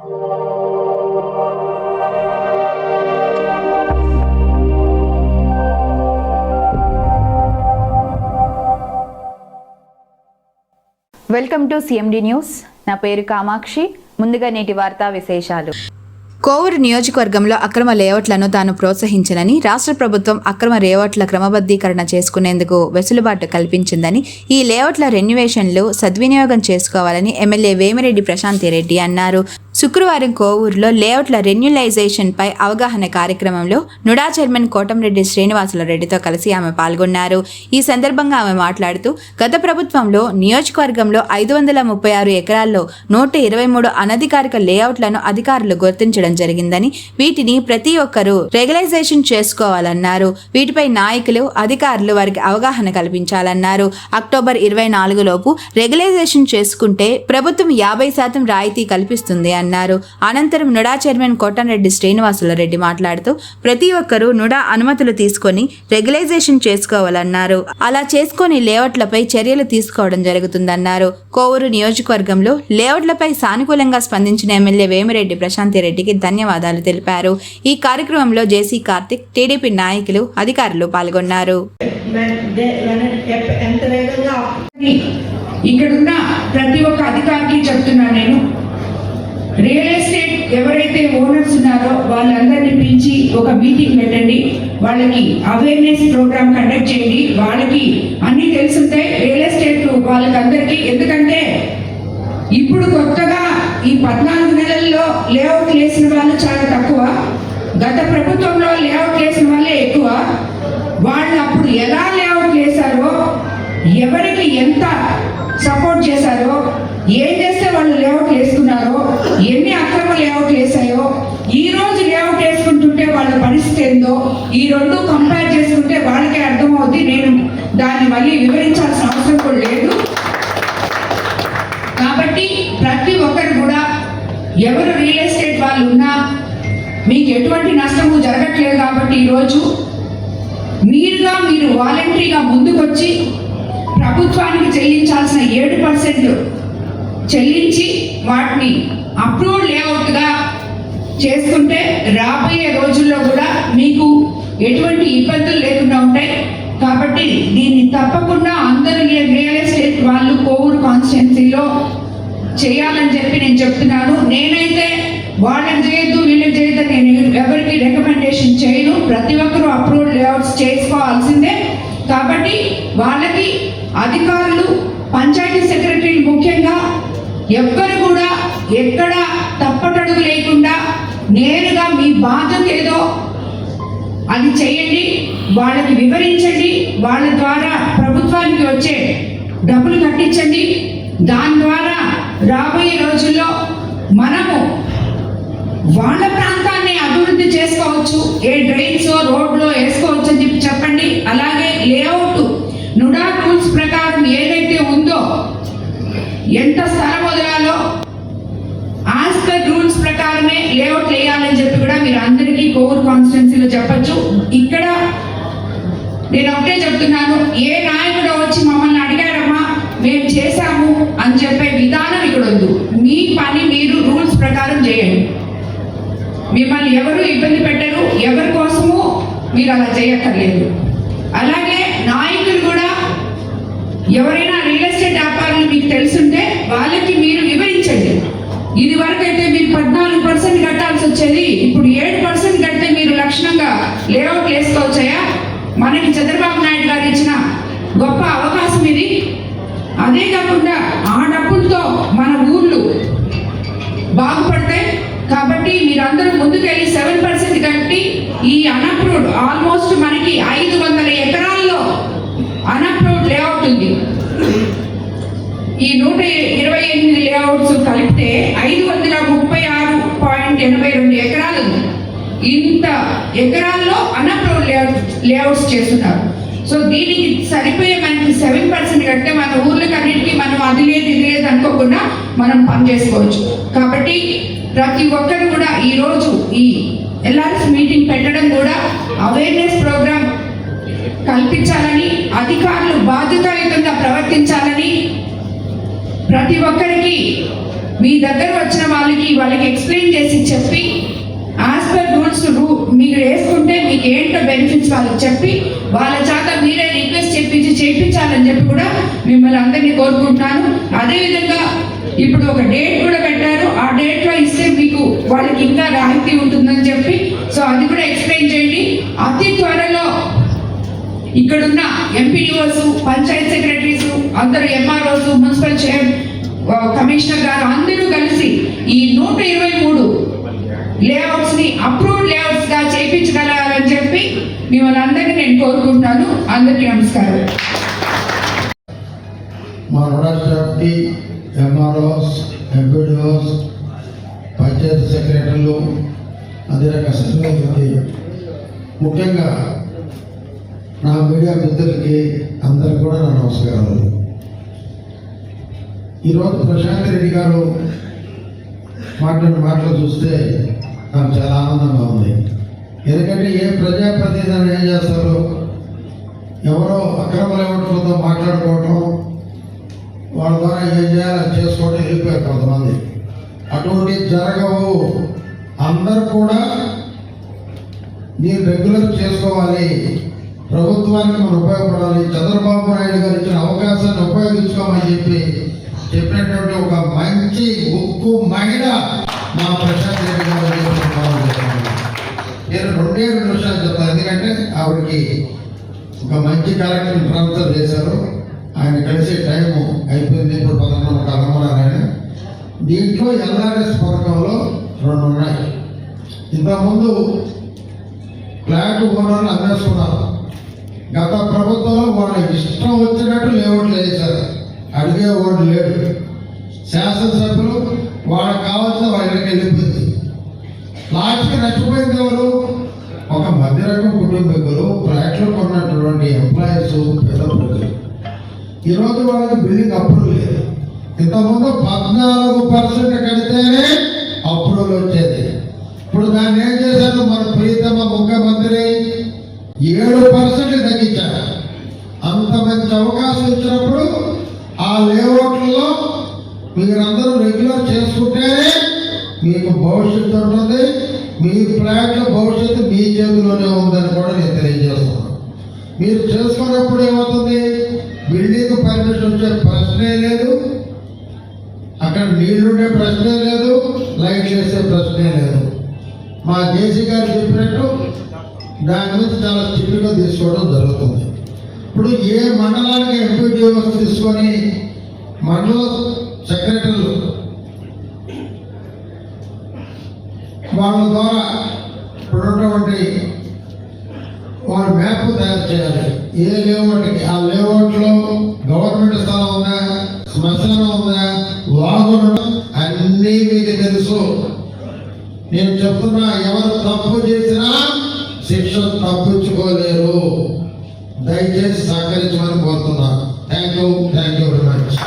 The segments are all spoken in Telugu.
Welcome to CMD news. నా పేరు కామాక్షి. ముందుగా నేటి వార్తా విశేషాలు. కోవూరు నియోజకవర్గంలో అక్రమ లేఅవుట్లను తాను ప్రోత్సహించనని రాష్ట్ర ప్రభుత్వం అక్రమ లేఅవుట్ల క్రమబద్ధీకరణ చేసుకునేందుకు వెసులుబాటు కల్పించిందని ఈ లేఅవుట్ల రెన్యువేషన్లు సద్వినియోగం చేసుకోవాలని ఎమ్మెల్యే వేమిరెడ్డి ప్రశాంతి రెడ్డి అన్నారు. శుక్రవారం కోవూరులో లేఅవుట్ల రెన్యులైజేషన్పై అవగాహన కార్యక్రమంలో నుడా చైర్మన్ కోటంరెడ్డి శ్రీనివాసుల రెడ్డితో కలిసి ఆమె పాల్గొన్నారు. ఈ సందర్భంగా ఆమె మాట్లాడుతూ గత ప్రభుత్వంలో నియోజకవర్గంలో ఐదు వందల ముప్పై ఆరు ఎకరాల్లో నూట ఇరవై మూడు అనధికారిక లేఅవుట్లను అధికారులు గుర్తించడం జరిగిందని వీటిని ప్రతి ఒక్కరూ రెగ్యులైజేషన్ చేసుకోవాలన్నారు. వీటిపై నాయకులు అధికారులు వారికి అవగాహన కల్పించాలన్నారు. అక్టోబర్ ఇరవై నాలుగు లోపు రెగ్యులైజేషన్ చేసుకుంటే ప్రభుత్వం యాభై శాతం రాయితీ కల్పిస్తుంది అన్నారు. అనంతరం నుడా చైర్మన్ కోటంరెడ్డి శ్రీనివాసుల రెడ్డి మాట్లాడుతూ ప్రతి ఒక్కరూ నుడా అనుమతులు తీసుకొని రెగ్యులైజేషన్ చేసుకోవాలన్నారు. అలా చేసుకొని లేఅవుట్లపై చర్యలు తీసుకోవడం జరుగుతుందన్నారు. కోవూరు నియోజకవర్గంలో లేఅవుట్లపై సానుకూలంగా స్పందించిన ఎమ్మెల్యే వేమిరెడ్డి ప్రశాంతి రెడ్డికి ధన్యవాదాలు తెలిపారు. ఈ కార్యక్రమంలో జేసీ కార్తిక్ టీడీపీ నాయకులు అధికారులు పాల్గొన్నారు. ఇక్కడున్న ప్రతి ఒక్క అధికారికి చెప్తున్నా నేను. రియల్ ఎస్టేట్ ఎవరైతే ఓనర్స్ ఉన్నారో వాళ్ళందరినీ పిలిచి ఒక మీటింగ్ పెట్టండి. వాళ్ళకి అవేర్నెస్ ప్రోగ్రామ్ కండక్ట్ చేయండి. వాళ్ళకి అన్ని తెలుసుంటాయి. రియల్ ఎస్టేట్ వాళ్ళకందరికీ. ఎందుకంటే ఇప్పుడు కొత్తగా ఈ పద్నాలుగు నెలల్లో లేఅవుట్ వేసిన వాళ్ళు చాలా తక్కువ. గత ప్రభుత్వంలో లేఅవుట్ వేసిన వాళ్ళే ఎక్కువ. వాళ్ళు అప్పుడు ఎలా లేఅవుట్ చేశారో ఎవరికి ఎంత సపోర్ట్ చేశారో ఏం చేస్తే వాళ్ళు లేఅవుట్ వేసుకున్నారో ఎన్ని అక్రమ లేఅవుట్ వేసాయో ఈ రోజు లేఅవుట్ వేసుకుంటుంటే వాళ్ళ పరిస్థితి ఏందో ఈ రెండు కంపేర్ చేసుకుంటే వాళ్ళకే అర్థమవుద్ది. నేను దాన్ని మళ్ళీ వివరించాల్సిన అవసరం కూడా లేదు. కాబట్టి ప్రతి ఒక్కరు కూడా ఎవరు రియల్ ఎస్టేట్ వాళ్ళు ఉన్నా మీకు ఎటువంటి నష్టము జరగట్లేదు కాబట్టి ఈరోజు మీరుగా మీరు వాలంటరీగా ముందుకొచ్చి ప్రభుత్వానికి చెల్లించాల్సిన ఏడు పర్సెంట్ చెల్లించి వాటిని అప్రూవ్డ్ లేఅవుట్గా చేసుకుంటే రాబోయే రోజుల్లో కూడా మీకు ఎటువంటి ఇబ్బందులు లేకుండా ఉంటాయి. కాబట్టి దీన్ని తప్పకుండా అందరూ రియల్ ఎస్టేట్ వాళ్ళు కోవూరు కాన్స్టిట్యున్సీలో చేయాలని చెప్పి నేను చెప్తున్నాను. నేనైతే వాళ్ళని చేయొద్దు వీళ్ళు చేయొద్దు నేను ఎవరికి రికమెండేషన్ చేయను. ప్రతి ఒక్కరూ అప్రూవల్ లేఅవుట్స్ చేసుకోవాల్సిందే. కాబట్టి వాళ్ళకి అధికారులు పంచాయతీ సెక్రటరీలు ముఖ్యంగా ఎవ్వరు కూడా ఎక్కడ తప్పటడుగు లేకుండా నేరుగా మీ బాధ్యత ఏదో అది చేయండి వాళ్ళకి వివరించండి వాళ్ళ ద్వారా ప్రభుత్వానికి వచ్చే డబ్బులు కట్టించండి. దాని ద్వారా రాబోయే రోజుల్లో మనము వాళ్ళ ప్రాంతాన్ని అభివృద్ధి చేసుకోవచ్చు. ఏ డ్రైన్స్ రోడ్లో వేసుకోవచ్చు అని చెప్పి చెప్పండి. అలాగే లేఅవుట్ నుడా రూల్స్ ప్రకారం ఏదైతే ఉందో ఎంత స్థలం లేఅవుట్ వేయాలని చెప్పి కూడా మీరు అందరికీ కోవూరు కాన్స్టిట్యున్సీలో చెప్పచ్చు. ఇక్కడ నేను ఒకటే చెప్తున్నాను ఏ నాయకుడు వచ్చి మమ్మల్ని అడిగారమ్మా మేము చేశాము అని చెప్పే విధానం ఇక్కడ వద్దు. మీ పని మీరు రూల్స్ ప్రకారం చేయండి. మిమ్మల్ని ఎవరు ఇబ్బంది పెట్టరు ఎవరి కోసము మీరు అలా చేయక్కర్లేదు. అలాగే నాయకులు కూడా ఎవరైనా రియల్ ఎస్టేట్ వ్యాపారులు మీకు తెలుసుంటే వాళ్ళకి మీరు వివరించండి. ఇది వరకు అయితే మీరు పద్నాలుగు పర్సెంట్ కట్టాల్సి వచ్చేది ఇప్పుడు ఏడు పర్సెంట్ కడితే మీరు లక్షణంగా లేఅవుట్ వేసుకోవచ్చాయా మనకి చంద్రబాబు నాయుడు గారు ఇచ్చిన గొప్ప అవకాశం ఇది. అదే కాకుండా ఆ డబ్బులతో మన ఊర్లు బాగుపడతాయి. కాబట్టి మీరందరూ ముందుకెళ్ళి సెవెన్ పర్సెంట్ కట్టి ఈ అన్అప్రూవ్డ్ ఆల్మోస్ట్ మనకి ఐదు వందల ఎకరాల్లో అన్అప్రూవ్డ్ లేఅవుట్ ఉంది. ఈ నూట ఇరవై లేఅవుట్స్ కలిపితే ఐదు వందల ముప్పై ఆరు పాయింట్ ఎనభై రెండు ఎకరాలు ఇంత ఎకరాల్లో అనప్రూవ్ లేఅవుట్ లేఅవుట్స్ చేస్తున్నారు. సో దీనికి సరిపోయే మనకి సెవెన్ పర్సెంట్ కడితే మన ఊర్లకు అన్నిటికీ మనం అది లేదు ఇది లేదు అనుకోకుండా మనం పని చేసుకోవచ్చు. కాబట్టి ప్రతి ఒక్కరు కూడా ఈరోజు ఈ ఎల్ఆర్ఎస్ మీటింగ్ పెట్టడం కూడా అవేర్నెస్ ప్రోగ్రామ్ కల్పించాలని అధికారులు బాధ్యతాయుతంగా ప్రవర్తించాలని ప్రతి ఒక్కరికి మీ దగ్గర వచ్చిన వాళ్ళకి వాళ్ళకి ఎక్స్ప్లెయిన్ చేసి చెప్పి యాజ్ పర్ రూల్స్ మీరు వేసుకుంటే మీకు ఏంటో బెనిఫిట్స్ వాళ్ళకి చెప్పి వాళ్ళ చేత మీరే రిక్వెస్ట్ చెప్పించి చేయించాలని చెప్పి కూడా మిమ్మల్ని అందరినీ కోరుకుంటున్నాను. అదేవిధంగా ఇప్పుడు ఒక డేట్ కూడా పెట్టారు. ఆ డేట్లో ఇస్తే మీకు వాళ్ళకి ఇంకా రాయితీ ఉంటుందని చెప్పి సో అది కూడా ఎక్స్ప్లెయిన్ చేయండి. అతి త్వరలో ఇక్కడున్న ఎంపీడీఓస్ పంచాయత్ సెక్రటరీస్ అందరూ ఎంఆర్ఓస్ మున్సిపల్ చైర్ కమిషనర్ గారు అందరూ కలిసి ఈ నూట ఇరవై మూడు లేఅవుట్స్ని అప్రూవ్డ్ లేఅవుట్స్గా చేయించగలగాలని చెప్పి మిమ్మల్ని అందరినీ నేను కోరుకుంటాను. అందరికీ నమస్కారం. మా రూరల్ ఎంఆర్ఓస్ ఎంపీడీఓస్ పంచాయతీ సెక్రటరీలు అదే రకంగా సభ్యులకి ముఖ్యంగా నా మీడియా మిత్రులకి అందరికి కూడా నా నమస్కారాలు. ఈరోజు ప్రశాంత్ రెడ్డి గారు మాట్లాడిన మాటలు చూస్తే నాకు చాలా ఆనందంగా ఉంది. ఎందుకంటే ఏ ప్రజాప్రతినిధి ఏం చేస్తారు? ఎవరో అక్రమ లేవట్లతో మాట్లాడుకోవటం వాళ్ళ ద్వారా ఏం చేయాలో చేసుకోవడం వెళ్ళిపోయారు కొంతమంది. అటువంటి జరగవు. అందరూ కూడా మీరు రెగ్యులర్ చేసుకోవాలి. ప్రభుత్వానికి మనం ఉపయోగపడాలి. చంద్రబాబు నాయుడు గారు ఇచ్చిన అవకాశాన్ని ఉపయోగించుకోమని చెప్పి చెప్పినటువంటి ఒక మంచి ఉక్కు మహిళ మా ప్రశాంత్ రెడ్డి గారు నేను రెండే రెండు విషయాలు చెప్తాను. ఎందుకంటే ఆవిడకి ఒక మంచి కార్యక్రమం ట్రాన్స్ఫర్ చేశారు. ఆయన కలిసే టైం అయిపోయింది. ఇప్పుడు పదకొండు కలమరారాయణ దీంట్లో ఎల్ఆర్ఎస్ పథకంలో రెండు ఉన్నాయి. ఇంతకుముందు ఫ్లాట్ ఓనర్లు అమ్మేసుకున్నారు గత ప్రభుత్వంలో వాళ్ళ ఇష్టం వచ్చినట్టు లేఅవుట్లు వేశారు. అడిగేవాడు లేడు. శాసనసభ్యులు వాళ్ళకి కావాల్సిన వాళ్ళకి వెళ్ళిపోయింది? లాస్ట్కి నష్టపోయింది ఎవరు? ఒక మధ్యరకం కుటుంబీకులు ఫ్లాట్లు కొన్నటువంటి ఎంప్లాయీస్ పెద్ద ప్రజలు. ఈరోజు వాళ్ళకి బిల్డింగ్ అప్రూవ్ లేదు ఇంతకుముందు పద్నాలుగు పర్సెంట్ కడితేనే అప్రూవల్ వచ్చేది. ఇప్పుడు దాన్ని ఏం చేశారు? మన ప్రీతమ ముఖ్యమంత్రి ఏడు పర్సెంట్ తగ్గించారు. అంత మంచి అవకాశం ఇచ్చినప్పుడు ఆ లేఅవుట్లో మీరందరూ రెగ్యులర్ చేసుకుంటేనే మీకు భవిష్యత్తు ఉంటుంది మీ ప్లాట్ల భవిష్యత్తు మీ చేతిలోనే ఉందని కూడా నేను తెలియజేస్తున్నాను. మీరు చేసుకున్నప్పుడు ఏమవుతుంది? బిల్డింగ్ పర్మిషన్ వచ్చే ప్రశ్నే లేదు అక్కడ నీళ్ళుండే ప్రశ్నే లేదు లైట్ చేసే ప్రశ్నే లేదు. మా జేసీ గారు చెప్పినట్టు దాని గురించి చాలా చిట్టుగా తీసుకోవడం జరుగుతుంది. ఇప్పుడు ఏ మండలానికి ఎంపీడీఓస్ తీసుకొని మండల సెక్రటరీలు వాళ్ళ ద్వారా ఇప్పుడున్నటువంటి వారు మ్యాప్ తయారు చేయాలి. ఏ లేఅవుట్కి ఆ లేఅవుట్లో గవర్నమెంట్ స్థలం ఉందా శ్మశానం ఉందా వాగుండడం అన్నీ మీకు తెలుసు. నేను చెప్తున్నా ఎవరు తప్పు చేసినా శిక్ష తప్పించుకోలేరు. దయచేసి సహకరించమని కోరుతున్నా. Thank you thank you very much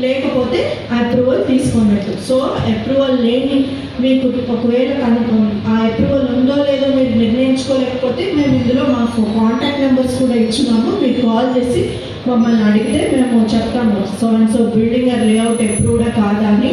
లేకపోతే అప్రూవల్ తీసుకున్నట్టు సో అప్రూవల్ లేని మీకు ఒకవేళ కనుక్కోండి. ఆ అప్రూవల్ ఉందో లేదో మీరు నిర్ణయించుకోలేకపోతే మేము ఇందులో మాకు కాంటాక్ట్ నెంబర్స్ కూడా ఇచ్చినాము. మీరు కాల్ చేసి మమ్మల్ని అడిగితే మేము చెప్తాము. So and so building layout అప్రూవ్డా కాదా అని.